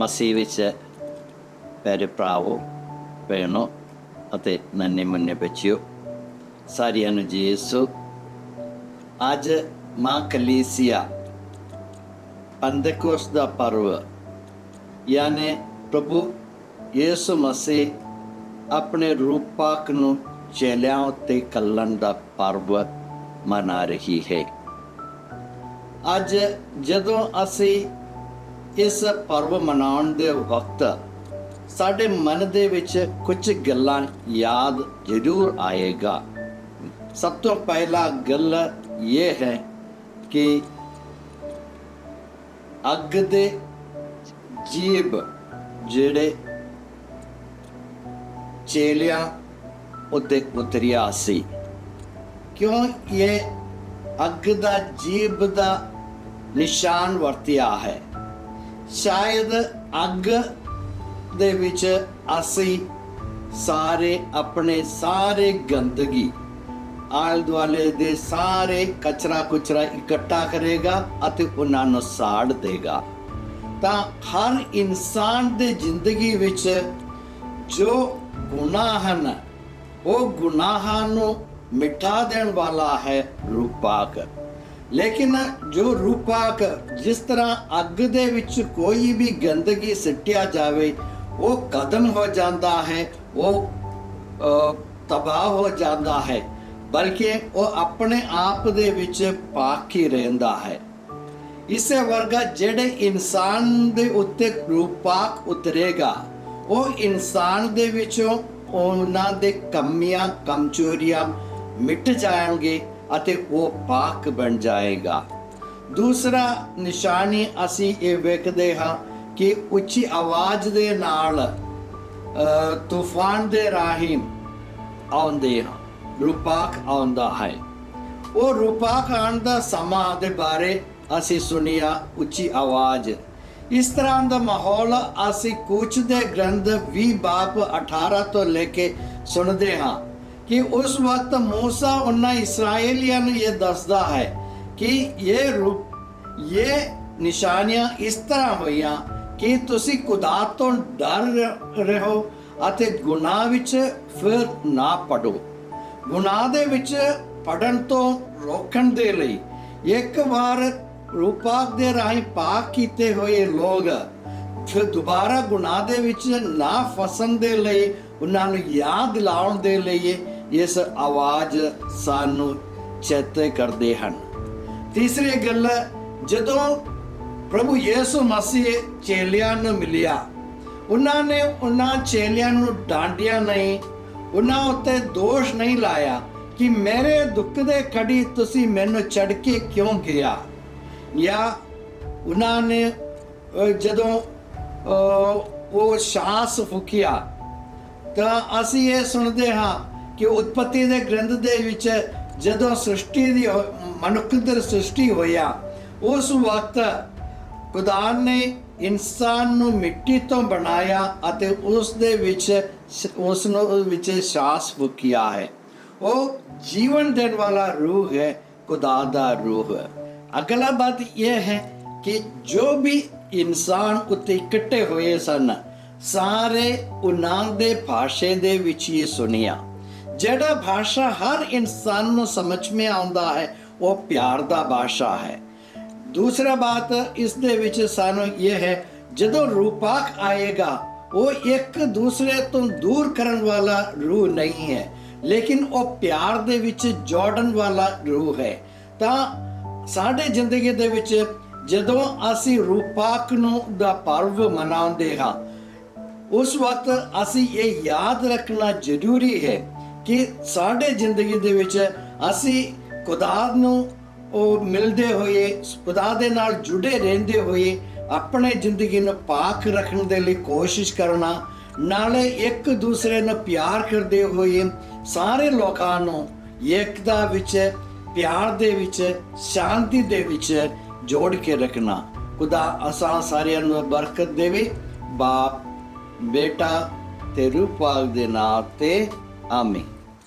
ਮਸੀਹ ਵਿੱਚ ਪਿਆਰੇ ਭਰਾਵੋ ਭੈਣੋ ਅਤੇ ਨੰਨੇ ਮੁੰਨੇ ਬੱਚਿਓ ਸਾਰਿਆਂ ਨੂੰ ਜੀ ਯੇਸੂ ਅੱਜ ਮਾਂ ਕਲੀਸਿਆ ਪੰਦਕੋਸ ਦਾ ਪਰਵ ਯਾਨੀ ਪ੍ਰਭੂ ਯਿਸੂ ਮਸੀਹ ਆਪਣੇ ਰੂਪਾਕ ਨੂੰ ਚੇਲਿਆਂ ਉੱਤੇ ਕੱਲਣ ਦਾ ਪਰਵ ਮਨਾ ਰਹੀ ਹੈ ਅੱਜ ਜਦੋਂ ਅਸੀਂ ਇਸ ਪਰਵ ਮਨਾਉਣ ਦੇ ਵਕਤ ਸਾਡੇ ਮਨ ਦੇ ਵਿੱਚ ਕੁਝ ਗੱਲਾਂ ਯਾਦ ਜ਼ਰੂਰ ਆਏਗਾ। ਸਭ ਤੋਂ ਪਹਿਲਾ ਗੱਲ ਇਹ ਹੈ ਕਿ ਅੱਗ ਦੇ ਜੀਬ ਜਿਹੜੇ ਚੇਲਿਆਂ ਉੱਤੇ ਉਤਰਿਆ ਸੀ। ਕਿਉਂ ਇਹ ਅੱਗ ਦਾ ਜੀਬ ਦਾ ਨਿਸ਼ਾਨ ਵਰਤਿਆ ਹੈ? ਸ਼ਾਇਦ ਅੱਗ ਦੇ ਵਿੱਚ ਅਸੀਂ ਸਾਰੇ ਆਪਣੇ ਸਾਰੇ ਗੰਦਗੀ ਆਲੇ ਦੁਆਲੇ ਦੇ ਸਾਰੇ ਕਚਰਾ ਕੁਚਰਾ ਇਕੱਠਾ ਕਰੇਗਾ ਅਤੇ ਉਹਨਾਂ ਨੂੰ ਸਾੜ ਦੇਗਾ। ਤਾਂ ਹਰ ਇਨਸਾਨ ਦੇ ਜ਼ਿੰਦਗੀ ਵਿੱਚ ਜੋ ਗੁਨਾਹ ਹਨ, ਉਹ ਗੁਨਾਹਾਂ ਨੂੰ ਮਿਟਾ ਦੇਣ ਵਾਲਾ ਹੈ ਰੂਪਾਕ ਲੇਕਿਨ ਜੋ ਰੂਪਾਕ ਜਿਸ ਤਰ੍ਹਾਂ ਅੱਗ ਦੇ ਵਿੱਚ ਕੋਈ ਵੀ ਗੰਦਗੀ ਸਿੱਟਿਆ ਜਾਵੇ, ਉਹ ਕਦਮ ਹੋ ਜਾਂਦਾ ਹੈ, ਉਹ ਤਬਾਹ ਹੋ ਜਾਂਦਾ ਹੈ, ਬਲਕਿ ਉਹ ਆਪਣੇ ਆਪ ਦੇ ਵਿੱਚ ਪਾਕ ਹੀ ਰਹਿੰਦਾ ਹੈ। ਇਸੇ ਵਰਗਾ ਜਿਹੜੇ ਇਨਸਾਨ ਦੇ ਉੱਤੇ ਰੂਪਾਕ ਉਤਰੇਗਾ, ਉਹ ਇਨਸਾਨ ਦੇ ਵਿੱਚੋਂ ਉਹਨਾਂ ਦੇ ਕਮੀਆਂ, ਕਮਜ਼ੋਰੀਆਂ ਮਿਟ ਜਾਣਗੇ ਅਤੇ ਉਹ ਪਾਕ ਬਣ ਜਾਏਗਾ। ਦੂਸਰਾ ਨਿਸ਼ਾਨੀ ਅਸੀਂ ਇਹ ਵੇਖਦੇ ਹਾਂ ਕਿ ਉੱਚੀ ਆਵਾਜ਼ ਦੇ ਨਾਲ ਤੂਫਾਨ ਦੇ ਰਾਹੀਂ ਆਉਂਦੇ ਹਾਂ, ਰੂਪਾਕ ਆਉਂਦਾ ਹੈ। ਉਹ ਰੂਪਾਕ ਆਉਣ ਦਾ ਸਮਾਂ ਦੇ ਬਾਰੇ ਅਸੀਂ ਸੁਣਿਆ, ਉੱਚੀ ਆਵਾਜ਼। ਇਸ ਤਰ੍ਹਾਂ ਦਾ ਮਾਹੌਲ ਅਸੀਂ ਕੁਝ ਦੇ ਗ੍ਰੰਥ 20 ਬਾਪ 18 ਤੋਂ ਲੈ ਕੇ ਸੁਣਦੇ ਹਾਂ। ਉਸ ਵਕਤ वक्त मूसा उन्ना इसराइलियन ये दसदा है कि ये रूप ये ਨਿਸ਼ਾਨੀਆਂ ਇਸ ਤਰ੍ਹਾਂ ਹੋਈਆਂ ਕਿ ਤੁਸੀਂ ਖੁਦਾ ਤੋਂ ਡਰ ਰਹੋ ਅਤੇ ਗੁਨਾਹ ਵਿੱਚ ਫਿਰ ਨਾ ਪੜੋ। ਗੁਨਾਹ ਦੇ ਵਿੱਚ ਪੜਨ ਤੋਂ ਰੋਕਣ ਦੇ ਲਈ ਇੱਕ ਵਾਰ ਰੂਪਾਕ ਦੇ ਰਾਹੀਂ ਪਾਕ ਕੀਤੇ ਹੋਏ ਲੋਕ ਫਿਰ ਦੁਬਾਰਾ ਗੁਨਾਹ ਦੇ ਵਿੱਚ ਨਾ ਫਸਣ ਦੇ ਲਈ, ਉਹਨਾਂ ਨੂੰ ਯਾਦ ਲਾਉਣ ਦੇ ਲਈ ਇਸ ਆਵਾਜ਼ ਸਾਨੂੰ ਚੇਤੇ ਕਰਦੇ ਹਨ। ਤੀਸਰੀ ਗੱਲ, ਜਦੋਂ ਪ੍ਰਭੂ ਯੇਸੂ ਮਸੀਹ ਚੇਲਿਆਂ ਨੂੰ ਮਿਲਿਆ, ਉਹਨਾਂ ਨੇ ਉਹਨਾਂ ਚੇਲਿਆਂ ਨੂੰ ਡਾਂਟਿਆ ਨਹੀਂ, ਉਹਨਾਂ ਉੱਤੇ ਦੋਸ਼ ਨਹੀਂ ਲਾਇਆ ਕਿ ਮੇਰੇ ਦੁੱਖ ਦੇ ਖੜੀ ਤੁਸੀਂ ਮੈਨੂੰ ਛੱਡ ਕੇ ਕਿਉਂ ਗਿਆ। ਜਾਂ ਉਹਨਾਂ ਨੇ ਜਦੋਂ ਉਹ ਸਾਸ ਫੁਕਿਆ ਤਾਂ ਅਸੀਂ ਇਹ ਸੁਣਦੇ ਹਾਂ ਕਿ ਉਤਪਤੀ ਦੇ ਗ੍ਰੰਥ ਦੇ ਵਿੱਚ ਜਦੋਂ ਸ੍ਰਿਸ਼ਟੀ ਦੀ ਮਨੁੱਖ ਦੀ ਸ੍ਰਿਸ਼ਟੀ ਹੋਇਆ, ਉਸ ਵਕਤ ਖੁਦਾ ਨੇ ਇਨਸਾਨ ਨੂੰ ਮਿੱਟੀ ਤੋਂ ਬਣਾਇਆ ਅਤੇ ਉਸ ਦੇ ਵਿੱਚ ਉਸ ਨੂੰ ਵਿੱਚ ਸਾਸ ਫੁਕਿਆ ਹੈ। ਉਹ ਜੀਵਨ ਦੇਣ ਵਾਲਾ ਰੂਹ ਹੈ, ਖੁਦਾ ਦਾ ਰੂਹ ਹੈ। ਅਗਲਾ ਬਾਤ ਇਹ ਹੈ ਕਿ ਜੋ ਵੀ ਇਨਸਾਨ ਉੱਤੇ ਇਕੱਠੇ ਹੋਏ ਸਨ, ਸਾਰੇ ਉਹਨਾਂ ਦੇ ਭਾਸ਼ੇ ਦੇ ਵਿੱਚ ਹੀ ਸੁਣਿਆ। ਜਿਹੜਾ ਭਾਸ਼ਾ ਹਰ ਇਨਸਾਨ ਨੂੰ ਸਮਝ ਮੇ ਆਉਂਦਾ ਹੈ, ਉਹ ਪਿਆਰ ਦਾ ਭਾਸ਼ਾ ਹੈ। ਦੂਸਰਾ ਬਾਤ ਇਸ ਦੇ ਵਿੱਚ ਸਾਨੂੰ ਇਹ ਹੈ, ਜਦੋਂ ਰੂਪਾਕ ਆਏਗਾ, ਉਹ ਇੱਕ ਦੂਸਰੇ ਤੋਂ ਦੂਰ ਕਰਨ ਵਾਲਾ ਰੂਹ ਨਹੀਂ ਹੈ, ਲੇਕਿਨ ਉਹ ਪਿਆਰ ਦੇ ਵਿੱਚ ਜੋੜਨ ਵਾਲਾ ਰੂਹ ਹੈ। ਤਾਂ ਸਾਡੇ ਜ਼ਿੰਦਗੀ ਦੇ ਵਿੱਚ ਜਦੋਂ ਅਸੀਂ ਰੂਪਾਕ ਨੂੰ ਦਾ ਪਰਵ ਮਨਾਉਂਦੇ ਹਾਂ, ਉਸ ਵਕਤ ਅਸੀਂ ਇਹ ਯਾਦ ਰੱਖਣਾ ਜ਼ਰੂਰੀ ਹੈ ਕਿ ਸਾਡੇ ਜ਼ਿੰਦਗੀ ਦੇ ਵਿੱਚ ਅਸੀਂ ਖੁਦਾ ਨੂੰ ਉਹ ਮਿਲਦੇ ਹੋਏ, ਖੁਦਾ ਦੇ ਨਾਲ ਜੁੜੇ ਰਹਿੰਦੇ ਹੋਏ ਆਪਣੇ ਜ਼ਿੰਦਗੀ ਨੂੰ ਪਾਕ ਰੱਖਣ ਦੇ ਲਈ ਕੋਸ਼ਿਸ਼ ਕਰਨਾ, ਨਾਲੇ ਇੱਕ ਦੂਸਰੇ ਨੂੰ ਪਿਆਰ ਕਰਦੇ ਹੋਏ ਸਾਰੇ ਲੋਕਾਂ ਨੂੰ ਏਕਤਾ ਵਿੱਚ, ਪਿਆਰ ਦੇ ਵਿੱਚ, ਸ਼ਾਂਤੀ ਦੇ ਵਿੱਚ ਜੋੜ ਕੇ ਰੱਖਣਾ। ਖੁਦਾ ਅਸਾਂ ਸਾਰਿਆਂ ਨੂੰ ਬਰਕਤ ਦੇਵੇ। ਬਾਪ, ਬੇਟਾ ਤੇ ਰੂਪਾਲ ਦੇ ਨਾਮ ਤੇ, ਆਮੀਨ।